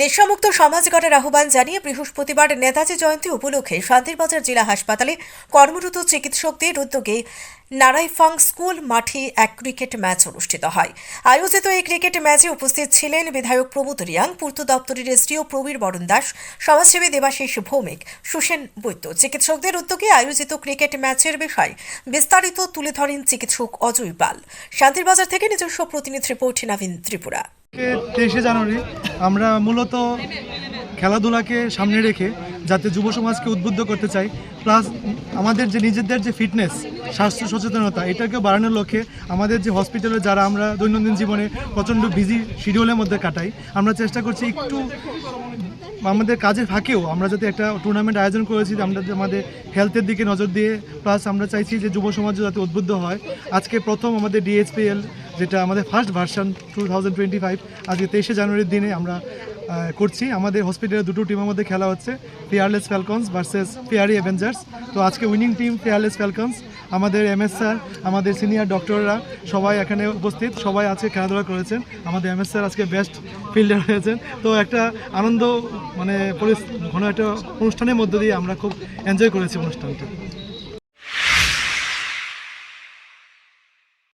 নেশামুক্ত সমাজ গড়ার আহ্বান জানিয়ে বৃহস্পতিবার নেতাজি জয়ন্তী উপলক্ষে শান্তিরবাজার জেলা হাসপাতালে কর্মরত চিকিৎসকদের উদ্যোগে নারাইফাং স্কুল মাঠে এক ক্রিকেট ম্যাচ অনুষ্ঠিত হয়। আয়োজিত এই ক্রিকেট ম্যাচে উপস্থিত ছিলেন বিধায়ক প্রমোদ রিয়াং, পূর্ত দপ্তরের এসডিও প্রবীর বরণ দাস, সমাজসেবী দেবাশিস ভৌমিক, সুসেন বৈদ্য। চিকিৎসকদের উদ্যোগে আয়োজিত ক্রিকেট ম্যাচের বিষয় বিস্তারিত তুলে ধরেন চিকিৎসক অজয় পাল। শান্তিরবাজার থেকে নিজস্ব প্রতিনিধি রিপোর্ট নাভিন ত্রিপুরা। তেইশে জানুয়ারি আমরা মূলত খেলাধুলাকে সামনে রেখে যাতে যুব সমাজকে উদ্বুদ্ধ করতে চাই, প্লাস আমাদের যে নিজেদের যে ফিটনেস, স্বাস্থ্য সচেতনতা, এটাকে বাড়ানোর লক্ষ্যে আমাদের যে হসপিটালে যারা আমরা দৈনন্দিন জীবনে প্রচণ্ড বিজি শিডিউলের মধ্যে কাটাই, আমরা চেষ্টা করছি একটু আমাদের কাজের ফাঁকেও আমরা যাতে একটা টুর্নামেন্ট আয়োজন করেছি, আমরা আমাদের হেলথের দিকে নজর দিয়ে, প্লাস আমরা চাইছি যে যুব সমাজও যাতে উদ্বুদ্ধ হয়। আজকে প্রথম আমাদের ডিএসপিএল যেটা আমাদের first version two thousand twenty five আজকে তেইশে জানুয়ারির দিনে আমরা করছি। আমাদের হসপিটালে দুটো টিমের মধ্যে খেলা হচ্ছে Fearless Falcons versus Fiery Avengers তো আজকে উইনিং টিম ফিয়ারলেস ফ্যালকনস আমাদের এমএস স্যার আমাদের সিনিয়র ডক্টররা সবাই এখানে উপস্থিত, সবাই আজকে খেলাধুলা করেছেন। আমাদের এমএস স্যার আজকে বেস্ট ফিল্ডার হয়েছেন। তো একটা আনন্দ মানে ঘন একটা অনুষ্ঠানের মধ্য দিয়ে আমরা খুব এনজয় করেছি অনুষ্ঠানটা।